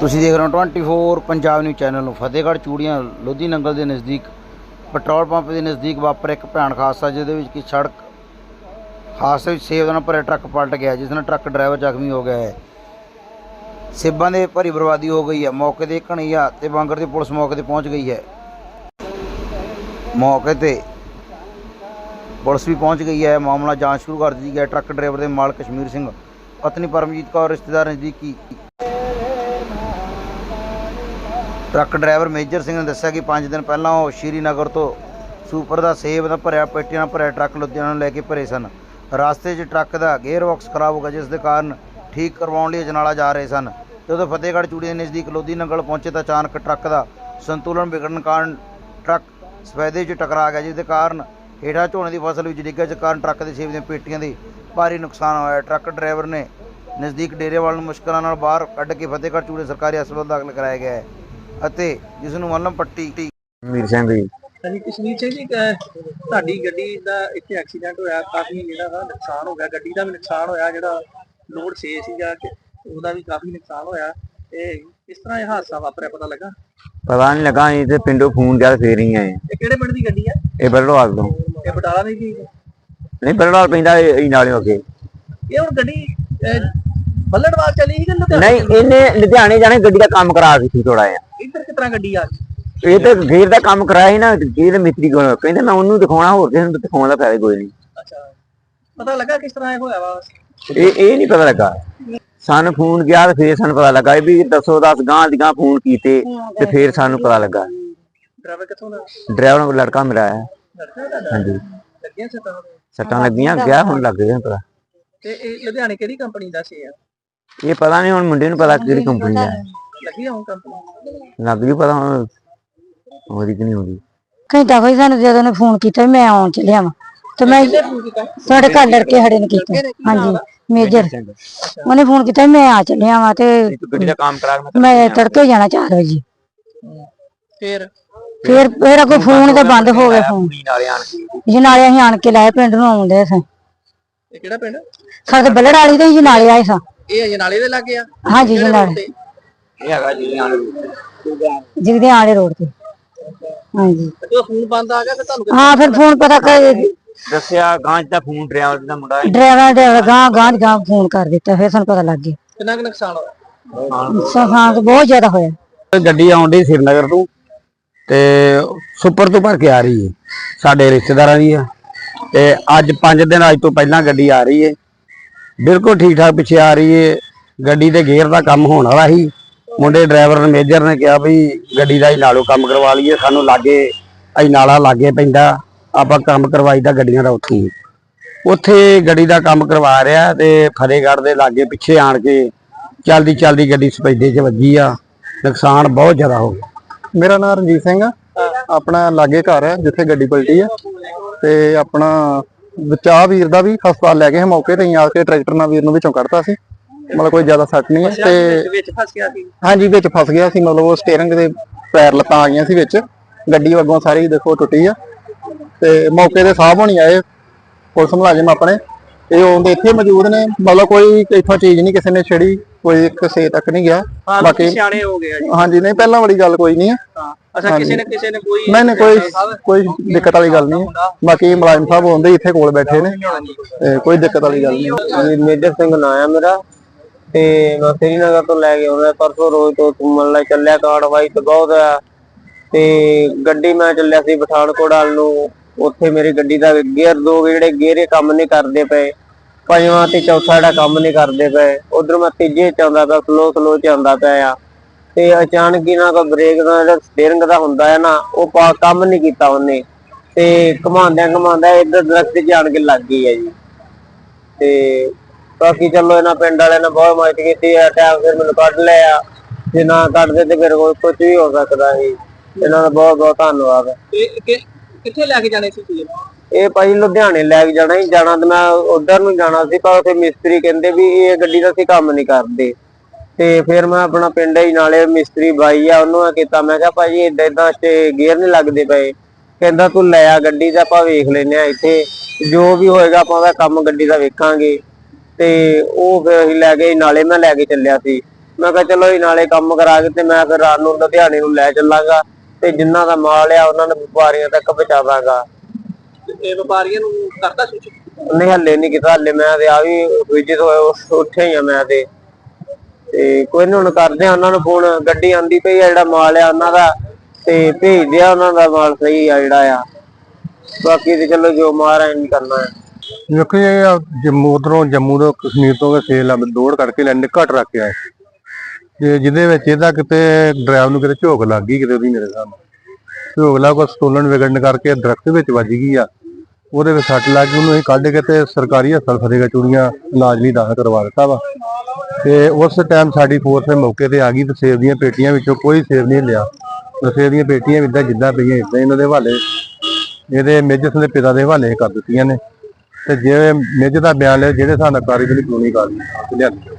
ਤੁਸੀਂ ਦੇਖ ਰਹੇ ਹੋ 24 ਪੰਜਾਬ ਨਿਊਜ਼ ਚੈਨਲ ਨੂੰ, ਫਤਿਹਗੜ੍ਹ ਚੂੜੀਆਂ, ਲੋਧੀ ਨੰਗਲ ਦੇ ਨਜ਼ਦੀਕ, ਪੈਟਰੋਲ ਪੰਪ ਦੇ ਨਜ਼ਦੀਕ ਵਾਪਰ ਇੱਕ ਭਿਆਨਕ ਹਾਦਸਾ, ਜਿਹਦੇ ਵਿੱਚ ਕਿ ਸੜਕ ਹਾਦਸੇ ਵਿੱਚ ਸੇਬ ਨਾਲ ਭਰਿਆ ਟਰੱਕ ਪਲਟ ਗਿਆ, ਜਿਸ ਨਾਲ ਟਰੱਕ ਡਰਾਈਵਰ ਜ਼ਖਮੀ ਹੋ ਗਿਆ ਹੈ। ਸੇਬਾਂ ਦੇ ਭਰੀ ਬਰਬਾਦੀ ਹੋ ਗਈ ਹੈ। ਮੌਕੇ ਤੇ ਘਣਈਆ ਤੇ ਬਾਂਗਰ ਦੀ ਪੁਲਿਸ ਮੌਕੇ ਤੇ ਪਹੁੰਚ ਗਈ ਹੈ। ਮੌਕੇ ਤੇ ਪੁਲਿਸ ਵੀ ਪਹੁੰਚ ਗਈ ਹੈ। ਮਾਮਲਾ ਜਾਂਚ ਸ਼ੁਰੂ ਕਰ ਦਿੱਤੀ ਹੈ। ਟਰੱਕ ਡਰਾਈਵਰ ਦੇ ਮਾਲਕ ਕਸ਼ਮੀਰ ਸਿੰਘ, ਪਤਨੀ ਪਰਮਜੀਤ ਕੌਰ, ਰਿਸ਼ਤੇਦਾਰ ਨਜ਼ਦੀਕੀ ਟਰੱਕ ਡਰਾਈਵਰ ਮੇਜਰ ਸਿੰਘ ਨੇ ਦੱਸਿਆ ਕਿ 5 ਦਿਨ ਪਹਿਲਾਂ ਉਹ ਸ਼੍ਰੀਨਗਰ ਤੋਂ ਸੁਪਰ ਦਾ ਸੇਬ ਦਾ ਭਰਿਆ, ਪੇਟੀਆਂ ਨਾਲ ਭਰਿਆ ਟਰੱਕ ਲੁਧਿਆਣਾ ਨੂੰ ਲੈ ਕੇ ਭਰੇ ਸਨ। ਰਸਤੇ 'ਚ ਟਰੱਕ ਦਾ ਗੇਅਰ ਬਾਕਸ ਖਰਾਬ ਹੋ ਗਿਆ, ਜਿਸ ਦੇ ਕਾਰਨ ਠੀਕ ਕਰਵਾਉਣ ਲਈ ਅਜਨਾਲਾ ਜਾ ਰਹੇ ਸਨ। ਜਦੋਂ ਫਤਿਹਗੜ੍ਹ ਚੂੜੀ ਦੇ ਨਜ਼ਦੀਕ ਲੋਧੀ ਨੰਗਲ ਪਹੁੰਚੇ ਤਾਂ ਅਚਾਨਕ ਟਰੱਕ ਦਾ ਸੰਤੁਲਨ ਵਿਗੜਨ ਕਾਰਨ ਟਰੱਕ ਸਫੈਦੇ 'ਚ ਟਕਰਾ ਗਿਆ, ਜਿਸ ਦੇ ਕਾਰਨ ਹੇਠਾਂ ਝੋਨੇ ਦੀ ਫਸਲ ਵਿੱਚ ਡਿੱਗਣ ਕਾਰਨ ਟਰੱਕ ਦੇ ਸੇਬ ਦੀਆਂ ਪੇਟੀਆਂ ਦੀ ਭਾਰੀ ਨੁਕਸਾਨ ਹੋਇਆ। ਟਰੱਕ ਡਰਾਈਵਰ ਨੇ ਨਜ਼ਦੀਕ ਡੇਰੇਵਾਲ ਨੂੰ ਮੁਸ਼ਕਲਾਂ ਨਾਲ ਬਾਹਰ ਕੱਢ ਕੇ ਫਤਿਹਗੜ੍ਹ ਚੂੜੇ ਸਰਕਾਰੀ ਹਸਪਤਾਲ ਦਾਖਲ ਕਰਾਇਆ ਗਿਆ ਹੈ। ਅਤੇ ਜਿਸ ਨੂੰ ਮੱਲਮ ਪੱਟੀ ਵੀਰ ਸਿੰਘ ਜੀ। ਹਾਂਜੀ ਕਸ਼ਮੀਰ ਸਿੰਘ ਜੀ ਤੁਹਾਡੀ ਗੱਡੀ ਦਾ ਇੱਥੇ ਐਕਸੀਡੈਂਟ ਹੋਇਆ ਕਾਫੀ ਜਿਹੜਾ ਵਾ ਨੁਕਸਾਨ ਹੋ ਗਿਆ। ਗੱਡੀ ਦਾ ਵੀ ਨੁਕਸਾਨ ਹੋਇਆ ਜਿਹੜਾ ਲੋਡ 6 ਸੀਗਾ ਕਿ ਉਹਦਾ ਵੀ ਕਾਫੀ ਨੁਕਸਾਨ ਹੋਇਆ। ਤੇ ਕਿਸ ਤਰ੍ਹਾਂ ਇਹ ਹਾਦਸਾ ਵਾਪਰਿਆ ਪਤਾ ਲੱਗਾ? ਪਤਾ ਨਹੀਂ ਲੱਗਾ ਅਸੀਂ ਤੇ ਪਿੰਡੋਂ ਫੋਨ ਕਰ ਫੇਰ ਹੀ ਆਏ ਇਹ ਕਿਹੜੇ ਪਿੰਡ ਦੀ ਗੱਡੀ ਆ ਇਹ ਬਰੜਵਾਲ ਤੋਂ। ਇਹ ਬਟਾਲਾ ਦੀ ਸੀ ਨਹੀਂ ਬਰੜਵਾਲ ਪੈਂਦਾ ਇਹ ਨਾਲੇ ਅੱਗੇ। ਇਹ ਹੁਣ ਗੱਡੀ ਬੱਲੜਵਾਲ ਚਲੀ ਸੀ ਕਿ ਲੁਧਿਆਣੇ? ਨਹੀਂ ਇਹਨੇ ਲੁਧਿਆਣੇ ਜਾਣੇ ਗੱਡੀ ਦਾ ਕੰਮ ਕਰਾ ਦਿੱਤੀ ਥੋੜਾ ਜਿਹਾ। ਤਰ੍ਹਾਂ ਗੱਡੀ ਆ ਗਈ। ਇਹ ਤੇ ਗੇਰ ਦਾ ਕੰਮ ਕਰਾਇਆ ਸੀ ਨਾ ਗੇਰ ਦੇ ਮਿਸਤਰੀ ਕੋਲ। ਕਹਿੰਦੇ ਮੈਂ ਉਹਨੂੰ ਦਿਖਾਉਣਾ ਹੋਰ ਕਿਸੇ ਨੂੰ ਦਿਖਾਉਣ ਦਾ ਫਾਇਦਾ ਕੋਈ ਨਹੀਂ। ਅੱਛਾ। ਪਤਾ ਲੱਗਾ ਕਿਸ ਤਰ੍ਹਾਂ ਇਹ ਹੋਇਆ ਵਾ? ਇਹ ਇਹ ਨਹੀਂ ਪਤਾ ਲੱਗਾ। ਸਾਨੂੰ ਫੋਨ ਗਿਆ ਤੇ ਫੇਰ ਸਾਨੂੰ ਪਤਾ ਲੱਗਾ ਵੀ ਦੱਸੋ ਦਸ ਗਾਂ ਦੀ ਗਾਂ ਫੋਨ ਕੀਤੇ ਤੇ ਫੇਰ ਸਾਨੂੰ ਪਤਾ ਲੱਗਾ। ਡਰਾਈਵਰ ਕਿੱਥੋਂ ਦਾ? ਡਰਾਈਵਰ ਲੜਕਾ ਮੇਰਾ ਹੈ। ਲੜਕਾ ਤੁਹਾਡਾ ਹਾਂਜੀ। ਲੱਗਿਆ ਸੱਟਾਂ ਲੱਗੀਆਂ ਗਿਆ ਹੁਣ ਲੱਗ ਗਿਆ ਪਤਾ ਤੇ ਇਹ ਲੁਧਿਆਣੇ ਕਿਹੜੀ ਕੰਪਨੀ ਦਾ ਸੀ ਆ ਇਹ ਪਤਾ ਨਹੀਂ ਹੁਣ ਮੁੰਡੇ ਨੂੰ ਪਤਾ ਕਿਹੜੀ ਕੰਪਨੀ ਦਾ ਹੈ। ਲੱਗੀ ਹੁਣ ਕੰਪਨੀ? ਲੱਗ ਜੂ ਪਤਾ ਹੁਣ ਉਹਦੀ ਕਿ ਨਹੀਂ ਉਹਦੀ ਘੰਟਾ ਕੋਈ ਸਾਨੂੰ ਜਦੋਂ ਨੇ ਫੋਨ ਕੀਤਾ ਵੀ ਮੈਂ ਆਉਣ ਚੱਲਿਆ ਵਾਂ। ਤੇ ਮੈਂ ਸਾਡੇ ਘਰ ਲੜਕੇ ਖੜੇ ਨੇ ਕੀਤਾ। ਹਾਂਜੀ ਮੇਜਰ ਉਹਨੇ ਫੋਨ ਕੀਤਾ ਵੀ ਮੈਂ ਆ ਚੱਲਿਆ ਵਾਂ ਤੇ ਤੂੰ ਗੱਡੀ ਦਾ ਕੰਮ ਕਰਾ ਕੇ ਮੈਂ ਤੜਕੇ ਜਾਣਾ 4 ਵਜੇ। ਫਿਰ? ਫਿਰ ਫਿਰ ਅੱਗੋਂ ਫੋਨ ਤੇ ਬੰਦ ਹੋ ਗਿਆ ਫੋਨ ਜਨਾਲੇ ਅਸੀਂ ਆਣ ਕੇ ਲਾਏ ਪਿੰਡ ਨੂੰ ਆਉਂਦੇ ਸਾਂ। ਇਹ ਕਿਹੜਾ ਪਿੰਡ? ਸਾਡੇ ਬੱਲੜ ਵਾਲੀ ਤੇ ਜਨਾਲੇ ਆਏ ਸਾਂ। ਇਹ ਅਜਨਾਲੇ ਦੇ ਲੱਗੇ ਆ? ਹਾਂਜੀ ਜਨਾਲੇ ਇਹ ਹੈਗਾ ਜੀ ਆਣ ਜਿਗਦੇ ਆਲੇ ਰੋਡ ਤੇ। ਹਾਂਜੀ। ਜਦੋਂ ਫੋਨ ਬੰਦ ਆ ਗਿਆ ਫਿਰ ਤੁਹਾਨੂੰ ਹਾਂ ਫਿਰ ਫੋਨ ਪਤਾ ਕਰ ਦੱਸਿਆ ਗਾਂਜ ਦਾ ਫੋਨ ਡਰਾਈਵਰ ਦਾ ਮੁੰਡਾ ਹੈ। ਡਰਾਈਵਰ ਡਰਾਈਵਰ ਗਾਂ ਗਾਂ ਦੀ ਗਾਂ ਫੋਨ ਕਰ ਦਿੱਤਾ ਫਿਰ ਸਾਨੂੰ ਪਤਾ ਲੱਗ ਗਿਆ। ਕਿੰਨਾ ਕੁ ਨੁਕਸਾਨ ਹੋਇਆ? ਨੁਕਸਾਨ ਤਾਂ ਬਹੁਤ ਜ਼ਿਆਦਾ ਹੋਇਆ। ਗੱਡੀ ਆਉਂਦੀ ਸ੍ਰੀਨਗਰ ਤੋਂ ਤੇ ਸੁਪਰ ਤੋਂ ਭਰ ਕੇ ਆ ਰਹੀ ਹੈ ਸਾਡੇ ਰਿਸ਼ਤੇਦਾਰਾਂ ਦੀ ਆ। ਤੇ ਅੱਜ 5 ਦਿਨ ਅੱਜ ਤੋਂ ਪਹਿਲਾਂ ਗੱਡੀ ਆ ਰਹੀ ਹੈ ਬਿਲਕੁਲ ਠੀਕ ਠਾਕ ਪਿੱਛੇ ਆ ਰਹੀ ਹੈ ਗੱਡੀ ਦੇ ਗੇਅਰ ਦਾ ਕੰਮ ਹੋਣ ਵਾਲਾ ਸੀ। ਮੁੰਡੇ ਡਰਾਈਵਰ ਨੇ ਮੇਜਰ ਨੇ ਕਿਹਾ ਵੀ ਗੱਡੀ ਦਾ ਹੀ ਨਾਲੋਂ ਕੰਮ ਕਰਵਾ ਲਈਏ, ਸਾਨੂੰ ਲਾਗੇ, ਅਸੀਂ ਨਾਲਾ ਲਾਗੇ ਪੈਂਦਾ, ਆਪਾਂ ਕੰਮ ਕਰਵਾਈਦਾ ਗੱਡੀਆਂ ਦਾ ਉੱਥੋਂ। ਉੱਥੇ ਗੱਡੀ ਦਾ ਕੰਮ ਕਰਵਾ ਰਿਹਾ ਤੇ ਫਤਿਹਗੜ੍ਹ ਦੇ ਲਾਗੇ ਪਿੱਛੇ ਆਣ ਕੇ ਚਲਦੀ ਚਲਦੀ ਗੱਡੀ ਸਪੈਦੇ 'ਚ ਵੱਜੀ ਆ, ਨੁਕਸਾਨ ਬਹੁਤ ਜ਼ਿਆਦਾ ਹੋ ਗਿਆ। ਮੇਰਾ ਨਾਮ ਰਣਜੀਤ ਸਿੰਘ ਆ, ਆਪਣਾ ਲਾਗੇ ਘਰ ਹੈ ਜਿੱਥੇ ਗੱਡੀ ਪਲਟੀ ਆ। ਤੇ ਆਪਣਾ ਬਚਾ ਵੀਰ ਦਾ ਵੀ ਹਸਪਤਾਲ ਲੈ ਗਏ ਮੌਕੇ ਤੇ ਆ ਕੇ ਟਰੈਕਟਰ ਨਾਲ ਵੀਰ ਨੂੰ ਵਿੱਚੋਂ ਕੱਢਤਾ ਸੀ। ਮਤਲਬ ਕੋਈ ਜ਼ਿਆਦਾ ਸੱਟ ਨਹੀਂ ਹੈ ਤੇ ਵਿੱਚ ਫਸ ਗਿਆ ਸੀ? ਹਾਂਜੀ ਵਿੱਚ ਫਸ ਗਿਆ ਸੀ। ਮਤਲਬ ਉਹ ਸਟੀਅਰਿੰਗ ਦੇ ਪੈਰ ਲੱਤਾਂ ਆ ਗਈਆਂ ਸੀ ਵਿੱਚ। ਗੱਡੀ ਅੱਗੋਂ ਸਾਰੀ ਦੇਖੋ ਟੁੱਟੀ ਆ। ਤੇ ਮੌਕੇ ਤੇ ਸਾਹਬ ਹੋਣੀ ਆਏ। ਪੁਲਿਸ ਮੁਲਾਜ਼ਮ ਆਪਣੇ। ਇਹ ਉਹਦੇ ਇੱਥੇ ਮੌਜੂਦ ਨੇ। ਮਤਲਬ ਕੋਈ ਇੱਥੋਂ ਚੀਜ਼ ਨਹੀਂ ਕਿਸੇ ਨੇ ਛੇੜੀ। ਕੋਈ ਕਿਸੇ ਤੱਕ ਨਹੀਂ ਗਿਆ। ਬਾਕੀ- ਸਿਆਣੇ ਹੋ ਗਏ ਆ ਜੀ। ਹਾਂਜੀ ਨਹੀਂ ਪਹਿਲਾਂ ਵਾਲੀ ਗੱਲ ਕੋਈ ਨਹੀਂ ਹੈ। ਹਾਂ ਅੱਛਾ ਕਿਸੇ ਨੇ ਕਿਸੇ ਨੇ ਕੋਈ ਨਹੀਂ ਨਹੀਂ ਕੋਈ ਕੋਈ ਦਿੱਕਤ ਵਾਲੀ ਗੱਲ ਨਹੀਂ। ਬਾਕੀ ਮੁਲਾਜ਼ਮ ਸਾਹਿਬ ਹੁੰਦੇ ਇੱਥੇ ਕੋਲ ਬੈਠੇ ਨੇ। ਤੇ ਕੋਈ ਦਿੱਕਤ ਵਾਲੀ ਗੱਲ ਨਹੀਂ ਮੇਜਰ ਸਿੰਘ ਨਾਂ ਆ ਮੇਰਾ। ਤੇ ਮੈਂ ਸ੍ਰੀਨਗਰ ਤੋਂ ਲੈ ਕੇ ਆਉਂਦਾ, ਪਰਸੋਂ ਰੋਜ਼ ਤੋਂ ਘੁੰਮਣ ਲਈ ਚੱਲਿਆ ਕਾਰਵਾਈ ਤੇ ਬਹੁਤ ਆ। ਤੇ ਗੱਡੀ ਮੈਂ ਚੱਲਿਆ ਸੀ ਪਠਾਨਕੋਟ ਵੱਲ ਨੂੰ, ਉੱਥੇ ਮੇਰੀ ਗੱਡੀ ਦਾ ਗੇਅਰ ਦੋ ਜਿਹੜੇ ਗੇਅਰ ਕੰਮ ਨਹੀਂ ਕਰਦੇ ਪਏ। ਪੰਜਵਾਂ ਤੇ ਚੌਥਾ ਜਿਹੜਾ ਕੰਮ ਨਹੀਂ ਕਰਦੇ ਪਏ। ਉਧਰ ਮੈਂ ਤੀਜੇ ਚ ਆਉਂਦਾ ਪਿਆ ਸਲੋ ਸਲੋ ਚ ਆਉਂਦਾ ਪਿਆ ਆ। ਤੇ ਅਚਾਨਕ ਹੀ ਨਾ ਕੋ ਬ੍ਰੇਕ ਦਾ ਜਿਹੜਾ ਸਟੀਅਰਿੰਗ ਦਾ ਹੁੰਦਾ ਹੈ ਨਾ, ਉਹ ਪਾ- ਕੰਮ ਨਹੀਂ ਕੀਤਾ ਉਹਨੇ। ਤੇ ਘਮਾਉਂਦਿਆਂ ਘਮਾਉਂਦਾ ਇੱਧਰ ਦਰਖਤ 'ਚ ਆਣ ਕੇ ਲੱਗ ਗਈ ਹੈ ਜੀ। ਤੇ ਬਾਕੀ ਚਲੋ ਇਹਨਾਂ ਪਿੰਡ ਵਾਲਿਆਂ ਨੇ ਬਹੁਤ ਮਦਦ ਕੀਤੀ ਆ ਟਾਈਮ ਫਿਰ ਮੈਨੂੰ ਕੱਢ ਲਿਆ। ਜੇ ਨਾ ਕੱਢਦੇ ਤੇ ਫਿਰ ਕੋਈ ਕੁਝ ਵੀ ਹੋ ਸਕਦਾ ਸੀ। ਇਹਨਾਂ ਦਾ ਬਹੁਤ ਬਹੁਤ ਧੰਨਵਾਦ। ਕਿੱਥੇ ਲੈ ਕੇ ਜਾਣੇ ਸੀ ਤੁਸੀਂ? ਇਹ ਭਾਈ ਲੁਧਿਆਣੇ ਲੈ ਕੇ ਜਾਣਾ ਹੀ ਜਾਣਾ ਤੇ ਮੈਂ ਉਧਰ ਨੂੰ ਜਾਣਾ ਸੀ ਪਰ ਉੱਥੇ ਮਿਸਤਰੀ ਕਹਿੰਦੇ ਵੀ ਇਹ ਗੱਡੀ ਦਾ ਅਸੀਂ ਕੰਮ ਨਹੀਂ ਕਰਦੇ। ਤੇ ਫਿਰ ਮੈਂ ਆਪਣਾ ਪਿੰਡ ਹੀ ਨਾਲੇ ਮਿਸਤਰੀ ਬਾਈ ਆ ਉਹਨੂੰ ਮੈਂ ਕੀਤਾ। ਮੈਂ ਕਿਹਾ ਭਾਜੀ ਏਦਾਂ ਏਦਾਂ ਤੇ ਗੇਅਰ ਨਹੀਂ ਲੱਗਦੇ ਪਏ। ਕਹਿੰਦਾ ਤੂੰ ਲੈ ਆ ਗੱਡੀ ਦਾ ਆਪਾਂ ਵੇਖ ਲੈਨੇ ਆ ਇੱਥੇ। ਜੋ ਵੀ ਹੋਏਗਾ ਆਪਾਂ ਉਹਦਾ ਕੰਮ ਗੱਡੀ ਦਾ ਵੇਖਾਂਗੇ। ਤੇ ਉਹ ਫਿਰ ਅਸੀਂ ਲੈ ਗਏ ਨਾਲੇ ਮੈਂ ਲੈ ਕੇ ਚੱਲਿਆ ਸੀ। ਮੈਂ ਕਿਹਾ ਚਲੋ ਇਹ ਨਾਲੇ ਕੰਮ ਕਰਾ ਕੇ ਤੇ ਮੈਂ ਫਿਰ ਰਾਤ ਨੂੰ ਲੁਧਿਆਣੇ ਨੂੰ ਲੈ ਚੱਲਾਂਗਾ ਤੇ ਜਿੰਨਾ ਦਾ ਮਾਲ ਆ ਉਹਨਾਂ ਨੂੰ ਵਪਾਰੀਆਂ ਤੱਕ ਪਹੁੰਚਾਵਾਂਗਾ। ਇਹ ਵਪਾਰੀਆਂ ਨੂੰ ਕਰਦਾ ਸੂਚਿਤ ਨਹੀਂ ਹੱਲੇ ਨਹੀਂ ਕੀਤਾ ਹੱਲੇ ਮੈਂ ਤੇ ਆ ਵੀ ਵਿਜਿਤ ਉਸ- ਉੱਥੇ ਹੀ ਆ ਮੈਂ ਤੇ। ਤੇ ਕੋਈ ਨੀ ਹੁਣ ਕਰਦੇ ਆ ਉਹਨਾਂ ਨੂੰ ਫੋਨ ਗੱਡੀ ਆਂਦੀ ਪਈ ਆ ਜਿਹੜਾ ਮਾਲ ਆ ਉਹਨਾਂ ਦਾ ਤੇ ਭੇਜਦੇ ਆ ਉਹਨਾਂ ਦਾ ਮਾਲ ਸਹੀ ਆ ਜਿਹੜਾ ਆ। ਬਾਕੀ ਤੇ ਚਲੋ ਜੋ ਮਾਰਾ ਨਹੀਂ ਕਰਨਾ ਹੈ ਵੇਖੋ ਇਹ ਆ ਜੰਮੂ ਉਧਰੋਂ ਜੰਮੂ ਤੋਂ ਕਸ਼ਮੀਰ ਤੋਂ ਸੇਲ ਆ ਦੌੜ ਕਰਕੇ ਲੈਂਦੇ ਘੱਟ ਰੱਖ ਕੇ ਆਏ। ਤੇ ਜਿਹਦੇ ਵਿੱਚ ਇਹਦਾ ਕਿਤੇ ਡਰਾਈਵਰ ਨੂੰ ਕਿਤੇ ਝੋਕ ਲੱਗ ਗਈ ਕਿਤੇ ਉਹਦੀ ਮੇਰੇ ਸਾਹਮਣੇ ਝੋਕ ਲੱਗ ਕੋ ਸਟੋਲਨ ਵਿਗੜਨ ਕਰਕੇ ਦਰਖਤ ਵਿੱਚ ਵੱਜ ਗਈ ਆ। ਉਹਦੇ ਵਿੱਚ ਸੱਟ ਲੱਗ ਗਈ, ਉਹਨੂੰ ਅਸੀਂ ਕੱਢ ਕੇ ਤੇ ਸਰਕਾਰੀ ਹਸਪਤਾਲ ਫਤਿਹਗੜ੍ਹ ਚੂੜੀਆਂ ਇਲਾਜ ਲਈ ਦਾਖਲ ਕਰਵਾ ਦਿੱਤਾ ਵਾ। ਤੇ ਉਸ ਟਾਈਮ ਸਾਡੀ ਫੋਰਸ ਮੌਕੇ ਤੇ ਆ ਗਈ ਤੇ ਸੇਬ ਦੀਆਂ ਪੇਟੀਆਂ ਵਿੱਚੋਂ ਕੋਈ ਸੇਬ ਨਹੀਂ ਲਿਆ। ਸੇਬ ਦੀਆਂ ਪੇਟੀਆਂ ਵੀ ਏਦਾਂ ਜਿੱਦਾਂ ਪਈਆਂ ਇਦਾਂ ਇਹਨਾਂ ਦੇ ਹਵਾਲੇ। ਇਹਦੇ ਮੇਜਰ ਦੇ ਪਿਤਾ ਦੇ ਹਵਾਲੇ ਕਰ ਦਿੱਤੀਆਂ ਨੇ। ਤੇ ਜਿਵੇਂ ਮੇਜਰ ਦਾ ਬਿਆਨ ਲਿਆ ਜਿਹੜੇ ਹਿਸਾਬ ਨਾਲ ਕਾਰਵਾਈ ਕਾਨੂੰਨੀ ਕਾਰਵਾਈ ਲਿਆਂਦੀ